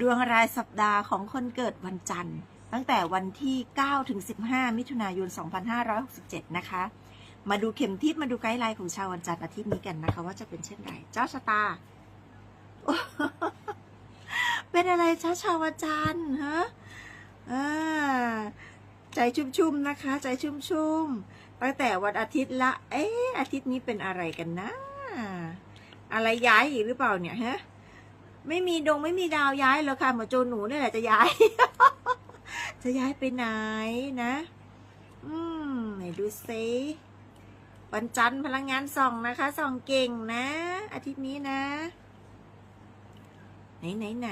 ดวงรายสัปดาห์ของคนเกิดวันจันทร์ ตั้งแต่วันที่ 9 ถึง 15 มิถุนายน 2567 นะคะ มาดูเข็มทิศมาดูไกด์ไลน์ของชาววันจันทร์อาทิตย์นี้กันนะคะ ว่าจะเป็นเช่นไร เจ้าชะตา เป็นอะไรช้าชาววันจันทร์ฮะอ่าใจชุ่มๆนะคะ ใจชุ่มๆตั้งแต่วันอาทิตย์ละ เอ๊ะอาทิตย์นี้เป็นอะไรกันนะ อะไรย้ายอีกหรือเปล่าเนี่ยฮะ ไม่มีดงไม่มีดาวย้ายแล้วค่ะหมอโจหนูนี่แหละจะย้าย จะย้ายไปไหนนะ อืมไหนดูซิวันจันทร์พลังงานส่องนะคะส่องเก่งนะ อาทิตย์นี้นะ ไหนไหนไหน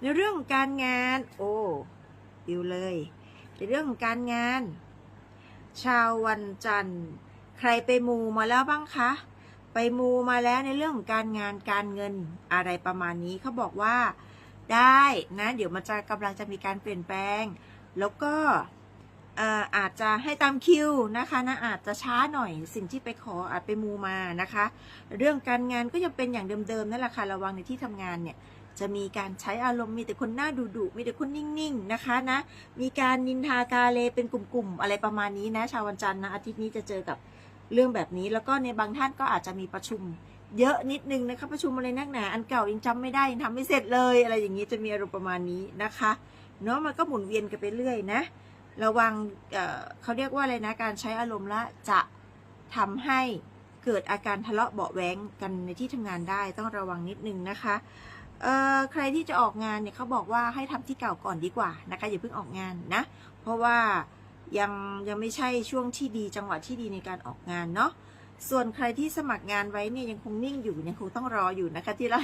ในเรื่องของการงาน โอ้ดิวเลย ในเรื่องของการงาน ชาววันจันทร์ ใครไปมูมาแล้วบ้างคะ ไปมูมาแล้วในเรื่องของการงานการเงินอะไรประมาณนี้เขาบอกว่าได้นะ เดี๋ยวมันจะกำลังจะมีการเปลี่ยนแปลง แล้วก็อาจจะให้ตามคิวนะคะนะอาจจะช้าหน่อยสิ่งที่ไปขออาจไปมูมานะคะ เรื่องการงานก็ยังเป็นอย่างเดิมๆนั่นแหละค่ะระวังในที่ทำงานเนี่ยจะมีการใช้อารมณ์มีแต่คนหน้าดุดุมีแต่คนนิ่งๆนะคะนะมีการนินทากาเลเป็นกลุ่มๆอะไรประมาณนี้นะ ชาววันจันทร์นะอาทิตย์นี้จะเจอกับ เรื่องแบบนี้แล้วก็ในบางท่านก็อาจจะมีประชุม เยอะนิดนึงนะคะประชุมอะไรนักหนา อันเก่ายังจำไม่ได้ยังทำไม่เสร็จเลยอะไรอย่างนี้จะมีอารมณ์ประมาณนี้นะคะเนาะมันก็หมุนเวียนกันไปเรื่อยนะ ระวังเเขาเรียกว่าอะไรนะการใช้อารมณ์ละจะทำให้เกิดอาการทะเลาะเบาะแว้งกันในที่ทำงานได้ต้องระวังนิดนึงนะคะใครที่จะออกงานเนี่ยเขาบอกว่าให้ทำที่เก่าก่อนดีกว่านะคะอย่าเพิ่งออกงานนะ เพราะว่า ยังยังไม่ใช่ช่วงที่ดีจังหวะที่ดีในการออกงานเนาะส่วนใครที่สมัครงานไว้เนี่ยยังคงนิ่งอยู่ยังคงต้องรออยู่นะคะที่ละ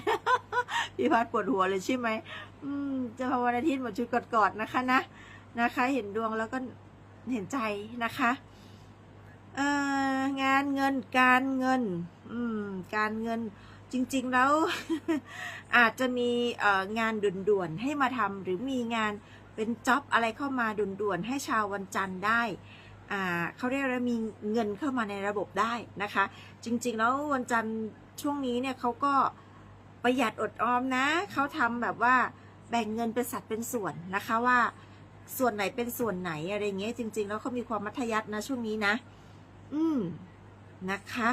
พี่พัดปวดหัวเลยใช่ไหมอืมจะพาวันอาทิตย์หมดชุดกอดๆนะคะนะนะคะ เห็นดวงแล้วก็เห็นใจนะคะเอ่องานเงินการเงิน อืม การเงินจริง ๆ แล้วอาจจะมีเอ่องานด่วนๆให้มาทำหรือมีงาน เป็นจ็อบอะไรเข้ามาด่วนๆ ให้ชาววันจันทร์ได้อ่าเขาเรียกว่ามีเงินเข้ามาในระบบได้นะคะ จริงๆแล้ววันจันทร์ช่วงนี้เนี่ยเขาก็ประหยัดอดออมนะเขาทำแบบว่าแบ่งเงินเป็นสัดเป็นส่วนนะคะว่าส่วนไหนเป็นส่วนไหนอะไรเงี้ยจริง ๆ แล้วเขามีความมัธยัตินะช่วงนี้นะ อืมนะคะ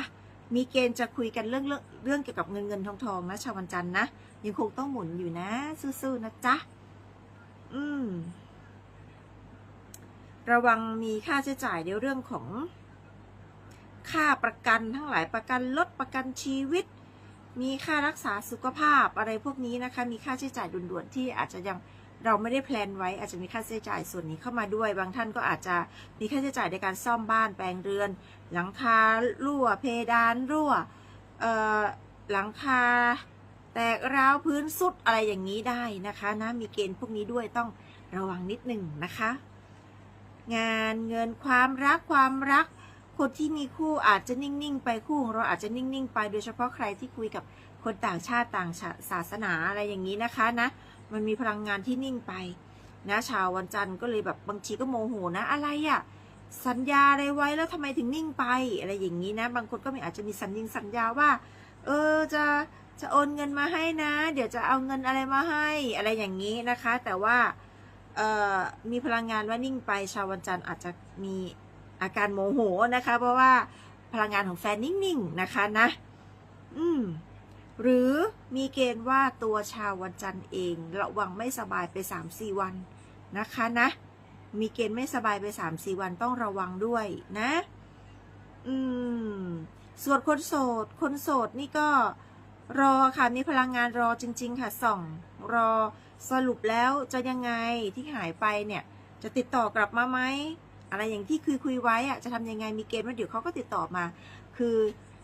มีเกณฑ์จะคุยกันเรื่องเรื่องเรื่องเกี่ยวกับเงินเงินทองทองนะชาววันจันทร์นะยังคงต้องหมุนอยู่นะสู้ๆนะจ๊ะ อืม ระวังมีค่าใช้จ่ายในเรื่องของค่าประกันทั้งหลายประกันลดประกันชีวิต มีค่ารักษาสุขภาพอะไรพวกนี้นะคะ มีค่าใช้จ่ายด่วนๆที่อาจจะยังเราไม่ได้แพลนไว้อาจจะมีค่าใช้จ่ายส่วนนี้เข้ามาด้วย บางท่านก็อาจจะมีค่าใช้จ่ายในการซ่อมบ้านแปลงเรือน หลังคารั่วเพดานรั่วหลังคา แตกร้าวพื้นสุดอะไรอย่างนี้ได้นะคะนะมีเกณฑ์พวกนี้ด้วยต้องระวังนิดหนึ่งนะคะ งานเงินความรักความรัก คนที่มีคู่อาจจะนิ่ง ๆ ไปคู่ของเราอาจจะนิ่ง ๆ ไปโดยเฉพาะใครที่คุยกับคนต่างชาติต่างศาสนาอะไรอย่างนี้นะคะนะ มันมีพลังงานที่นิ่งไปนะชาววันจันทร์ก็เลยแบบบางทีก็โมโหนะอะไรอะ่ะสัญญาอะไรไว้แล้วทำไมถึงนิ่งไป อะไรอย่างนี้นะ บางคนก็มีอาจจะมีสัญญิงสัญญาว่า เออจะ จะโอนเงินมาให้นะ เดี๋ยวจะเอาเงินอะไรมาให้อะไรอย่างนี้นะคะ แต่ว่ามีพลังงานว่านิ่งไปชาววันจันทร์อาจจะมีอาการโมโหนะคะ เพราะว่าพลังงานของแฟนนิ่งๆนะคะนะ อืมหรือมีเกณฑ์ว่าตัวชาววันจันทร์เองระวังไม่สบายไปสามสี่วันนะคะนะ มีเกณฑ์ไม่สบายไปสามสี่วันต้องระวังด้วยนะ อืม ส่วนคนโสด คนโสดนี่ก็ รอค่ะมีพลังงานรอจริง ๆ ค่ะส่องรอสรุปแล้วจะยังไงที่หายไปเนี่ย จะติดต่อกลับมาไหมอะไรอย่างที่คุยคุยไว้อะจะทำยังไงมีเกณฑ์ว่าเดี๋ยวเขาก็ติดต่อมา คือ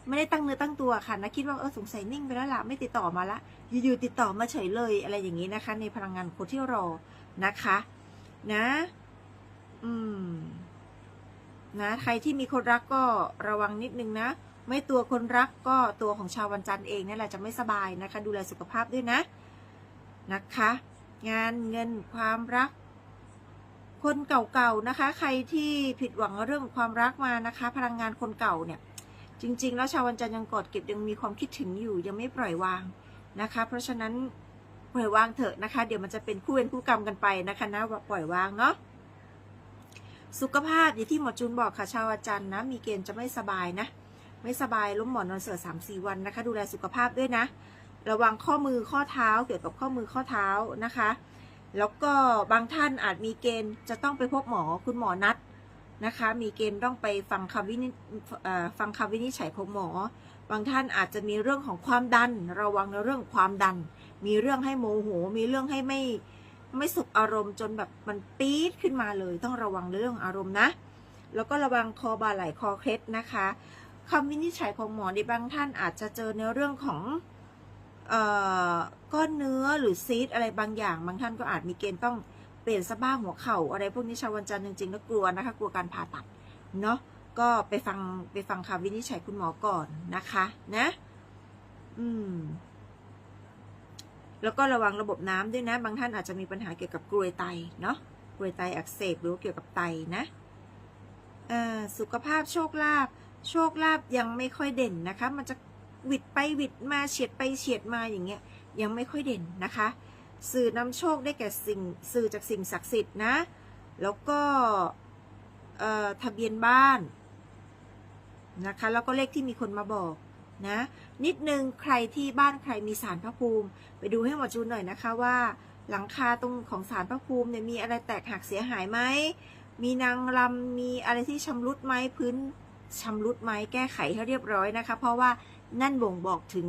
ไม่ได้ตั้งเนื้อตั้งตัวค่ะนะคิดว่าเออสงสัยนิ่งไปแล้วล่ะไม่ติดต่อมาละอยู่ๆติดต่อมาเฉยเลยอะไรอย่างนี้นะคะ ในพลังงานคนที่รอนะคะ นะ อืม นะ ใครที่มีคนรักก็ระวังนิดนึงนะ ไม่ตัวคนรักก็ตัวของชาววันจันทร์เองนี่แหละจะไม่สบายนะคะ ดูแลสุขภาพด้วยนะนะคะ งานเงินความรัก คนเก่าๆนะคะ ใครที่ผิดหวังเรื่องความรักมานะคะ พลังงานคนเก่าเนี่ย จริง ๆ แล้วชาววันจันทร์ยังกอดเก็บยังมีความคิดถึงอยู่ยังไม่ปล่อยวางนะคะ เพราะฉะนั้นปล่อยวางเถอะนะคะ เดี๋ยวมันจะเป็นคู่เวรคู่กรรมกันไปนะคะนะปล่อยวางเนาะสุขภาพอย่างที่หมอจูนบอกค่ะชาวอาจารย์นะมีเกณฑ์จะไม่สบายนะ ไม่สบายล้มหมอนนอนเสือสามสี่วันนะคะ ดูแลสุขภาพด้วยนะ ระวังข้อมือข้อเท้าเกี่ยวกับข้อมือข้อเท้านะคะ แล้วก็บางท่านอาจมีเกณฑ์จะต้องไปพบหมอคุณหมอนัดนะคะ มีเกณฑ์ต้องไปฟังคำวินิจฟังคำวินิจฉัยของหมอ บางท่านอาจจะมีเรื่องของความดัน ระวังในเรื่องความดัน มีเรื่องให้โมโห มีเรื่องให้ไม่ไม่สุขอารมณ์จนแบบมันปี๊ดขึ้นมาเลย ต้องระวังเรื่องอารมณ์นะ แล้วก็ระวังคอบ่าไหล่คอเคล็ดนะคะ คำวินิจฉัยของหมอในบางท่านอาจจะเจอในเรื่องของออก้อนเนื้อหรือซีดอะไรบางอย่าง บางท่านก็อาจมีเกณฑ์ต้องเปลี่ยนสะบ้าหัวเข่าอะไรพวกนี้ชาววันจันทร์จริงๆก็กลัวนะคะกลัวการผ่าตัดเนาะก็ไปฟังไปฟังคำวินิจฉัยคุณหมอก่อนนะคะนะ อืม แล้วก็ระวังระบบน้ำด้วยนะ บางท่านอาจจะมีปัญหาเกี่ยวกับกรวยไตเนาะกรวยไตอักเสบหรือเกี่ยวกับไตนะสุขภาพโชคลาภ โชคลาภยังไม่ค่อยเด่นนะคะ มันจะหวิดไปหวิดมาเฉียดไปเฉียดมาอย่างเงี้ยยังไม่ค่อยเด่นนะคะ สื่อนำโชคได้แก่สิ่งสื่อจากสิ่งศักดิ์สิทธิ์นะ แล้วก็ทะเบียนบ้านนะคะแล้วก็เลขที่มีคนมาบอกนะนิดนึงใครที่บ้านใครมีสารพระภูมิ ไปดูให้หมอจูนหน่อยนะคะว่า หลังคาตรงของสารพระภูมิเนี่ยมีอะไรแตกหักเสียหายไหมมีนางรำมีอะไรที่ชำรุดไหมพื้น ชำรุดไหมแก้ไขให้เรียบร้อยนะคะ เพราะว่านั่นบ่งบอกถึง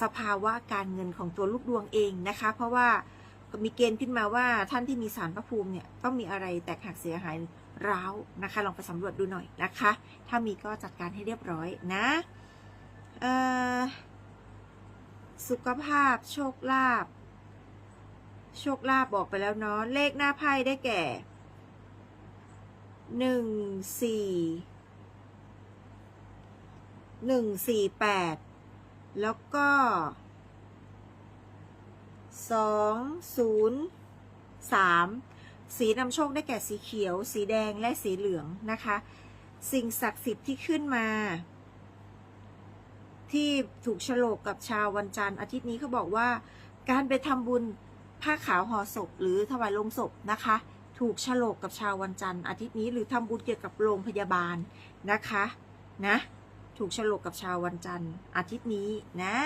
สภาวะการเงินของตัวลูกดวงเองนะคะ เพราะว่ามีเกณฑ์ขึ้นมาว่าท่านที่มีสารพระภูมิเนี่ยต้องมีอะไรแตกหักเสียหายร้าวนะคะ ลองไปสำรวจดูหน่อยนะคะ ถ้ามีก็จัดการให้เรียบร้อยนะสุขภาพโชคลาภโชคลาภบอกไปแล้วเนาะเลขหน้าไพ่ได้แก่หนึ่งสี่ หนึ่งสี่แปดแล้วก็สองศูนย์สามสีนำโชคได้แก่สีเขียว สีแดงและสีเหลืองนะคะ สิ่งศักดิ์สิทธิ์ที่ขึ้นมา ที่ถูกฉลกกับชาววันจันทร์อาทิตย์นี้เขาบอกว่า การไปทำบุญผ้าขาวห่อศพหรือถวายลงศพนะคะ ถูกฉลกกับชาววันจันทร์อาทิตย์นี้หรือทำบุญเกี่ยวกับโรงพยาบาลนะคะ นะ ถูกฉลกกับชาววันจันทร์อาทิตย์นี้นะ